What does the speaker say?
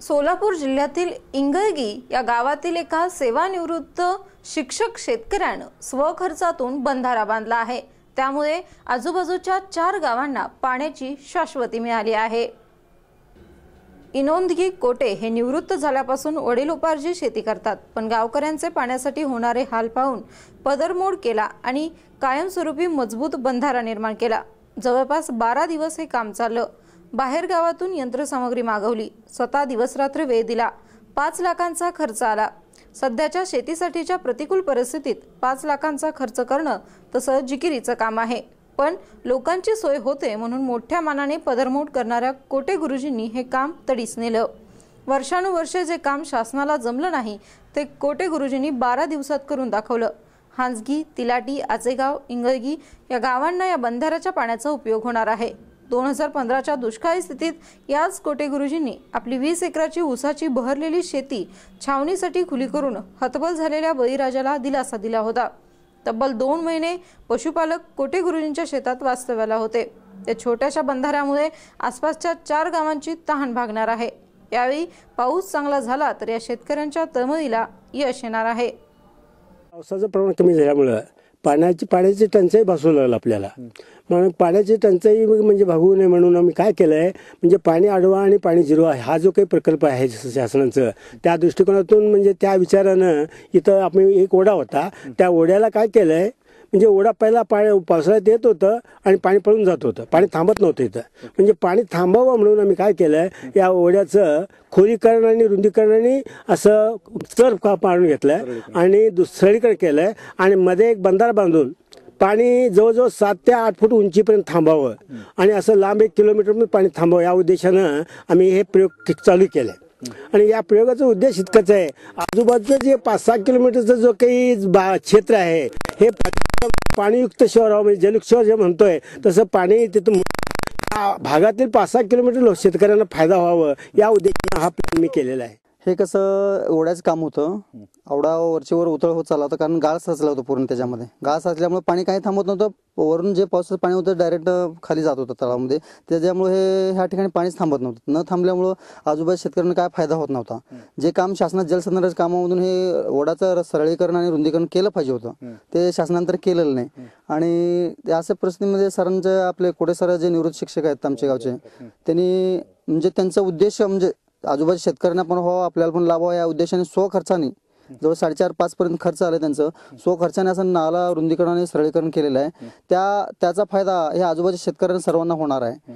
सोलापूर जिल्ह्यातील इंगळगी या गावातील एका सेवानिवृत्त शिक्षक शेतकऱ्यानं स्वखर्चातून बंधारा बांधला आहे. त्यामुळे आजूबाजूच्या चार गावांना पाण्याची शाश्वती मिळाली आहे. इनोंदगी कोटे हे निवृत्त झाल्यापासून वडिलोपार्जित शेती करतात पण गावकऱ्यांचे पाण्यासाठी होणारे हाल पाहून पदरमोड केला आणि कायमस्वरूपी मजबूत बंधारा निर्माण केला. जवळपास बारा दिवस हे काम चाललं. बाहेर गावातून यंत्रसामग्री मागवली. स्वतः दिवसरात्र वेळ दिला. पाच लाखांचा खर्च आला. सध्याच्या शेतीसाठीच्या प्रतिकूल परिस्थितीत पाच लाखांचा खर्च करणं तसं जिकिरीचं काम आहे. पण लोकांची सोय होते म्हणून मोठ्या मानाने पदरमोड करणाऱ्या कोटे गुरुजींनी हे काम तडीस नेलं. वर्षानुवर्षे जे काम शासनाला जमलं नाही ते कोटे गुरुजींनी बारा दिवसात करून दाखवलं. हांजगी तिलाटी आचेगाव इंगळगी या गावांना या बंधाऱ्याच्या पाण्याचा उपयोग होणार आहे. दोन हजार पंधराच्या दुष्काळी स्थितीत याच कोटे गुरुजींनी आपली वीस एकराची ऊसाची बहरलेली शेती छावणीसाठी खुली करून हतबल झालेल्या बळीराजाला दिलासा दिला होता. तब्बल दोन महिने पशुपालक कोटे गुरुजींच्या शेतात वास्तव्याला होते. या छोट्याशा बंधाऱ्यामुळे आसपासच्या चार गावांची तहान भागणार आहे. यावेळी पाऊस चांगला झाला तर या शेतकऱ्यांच्या तळमळीला यश येणार आहे. पावसाचं प्रमाण कमी झाल्यामुळं पाण्याची पाण्याची टंचाई भासू लागलं आपल्याला. म्हणून पाण्याची टंचाई म्हणजे भागू नये म्हणून आम्ही काय केलं आहे म्हणजे पाणी अडवा आणि पाणी जिरवा हा जो काही प्रकल्प आहे शासनाचं त्या दृष्टिकोनातून म्हणजे त्या विचारानं इथं आपण एक ओढा होता. त्या ओढ्याला काय केलं आहे म्हणजे ओढा पहिला पाणी पावसाळ्यात येत होतं आणि पाणी पळून जात होतं. पाणी थांबत नव्हतं इथं. म्हणजे पाणी थांबावं म्हणून आम्ही काय केलं या ओढ्याचं खोलीकरण आणि रुंदीकरणाने असं चर का पाडून घेतलंय आणि दुसरीकडे केलंय. आणि मध्ये एक बंधारा बांधून पाणी जवळजवळ सात ते आठ फूट उंचीपर्यंत थांबावं. आणि असं लांब एक किलोमीटर पाणी थांबावं. या उद्देशानं आम्ही हे प्रयोग चालू केले आणि या प्रयोगाचा उद्देश इतकंच आहे. आजूबाजूचं जे पाच सहा किलोमीटरचं जो काही बा- क्षेत्र आहे हे पाणीयुक्त शहर म्हणजे जलयुक्त शहर जे म्हणतोय तसं पाणी तिथं भागातील पाच सहा किलोमीटर शेतकऱ्यांना फायदा व्हावं. या उद्देशाने हा प्लॅन मी केलेला आहे. हे कसं ओढ्याचं काम होतं. आवडा वरचीवर उतळ होत चालला होता कारण गाळ साचला होता पूर्ण त्याच्यामध्ये. गाळ साचल्यामुळे पाणी काही थांबत नव्हतं. वरून जे पावसाचं पाणी होतं डायरेक्ट खाली जात होतं तळामध्ये त्याच्यामुळे हे ह्या ठिकाणी पाणीच थांबत नव्हतं. न थांबल्यामुळं आजूबाजू शेतकऱ्यांना काय फायदा होत नव्हता. जे काम शासनात जलसंधारणाच्या कामामधून हे ओढाचं सरळीकरण आणि रुंदीकरण केलं पाहिजे होतं. ते शासनानंतर केलेलं नाही. आणि अशा परिस्थितीमध्ये सरांचे आपले कोडे सर जे निवृत्त शिक्षक आहेत आमच्या गावचे त्यांनी म्हणजे त्यांचा उद्देश म्हणजे आजूबाजू शेतकऱ्यांना पण व्हावं आपल्याला पण लाभ हो, या उद्देशाने स्वखर्चाने. जवळ साडेचार पाच पर्यंत खर्च आला त्यांचं. स्वखर्चाने असं नाला रुंदीकरण आणि सरळीकरण केलेलं आहे. त्या त्याचा फायदा हे आजूबाजू शेतकऱ्यांना सर्वांना होणार आहे.